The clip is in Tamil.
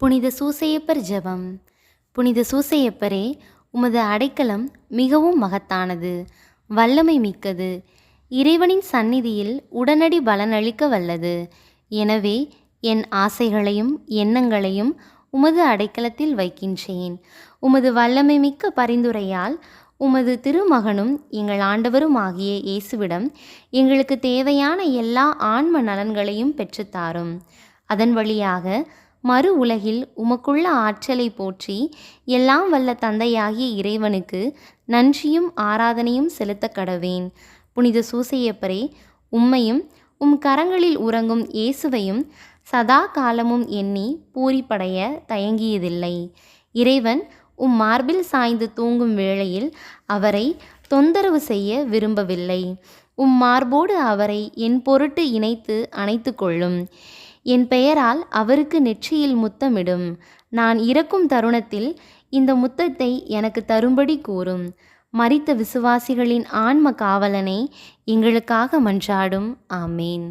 புனித சூசையப்பர் ஜெபம். புனித சூசையப்பரே உமது அடைக்கலம் மிகவும் மகத்தானது வல்லமை மிக்கது. இறைவனின் சந்நிதியில் உடனடி பலனளிக்க வல்லது. எனவே என் ஆசைகளையும் எண்ணங்களையும் உமது அடைக்கலத்தில் வைக்கின்றேன். உமது வல்லமை மிக்க பரிந்துரையால் உமது திருமகனும் எங்கள் ஆண்டவரும் ஆகிய இயேசுவிடம் எங்களுக்கு தேவையான எல்லா ஆன்ம நலன்களையும் பெற்றுத்தாரும் அதன் வழியாக மறு உலகில் உமக்குள்ள ஆற்றலை போற்றி எல்லாம் வல்ல தந்தையாகிய இறைவனுக்கு நன்றியும் ஆராதனையும் செலுத்த கடவேன். புனித சூசையப்பரே உம்மையும் உம் கரங்களில் உறங்கும் இயேசுவையும் சதா காலமும் எண்ணி பூரிப்படைய தயங்கியதில்லை. இறைவன் உம் மார்பில் சாய்ந்து தூங்கும் வேளையில் அவரை தொந்தரவு செய்ய விரும்பவில்லை. உம் மார்போடு அவரை என் பொருட்டு இணைத்து அணைத்து கொள்ளும் என் பெயரால் அவருக்கு நெற்றியில் முத்தமிடும். நான் இறக்கும் தருணத்தில் இந்த முத்தத்தை எனக்கு தரும்படி கூறும். மறித்த விசுவாசிகளின் ஆன்ம காவலனை எங்களுக்காக மன்றாடும். ஆமேன்.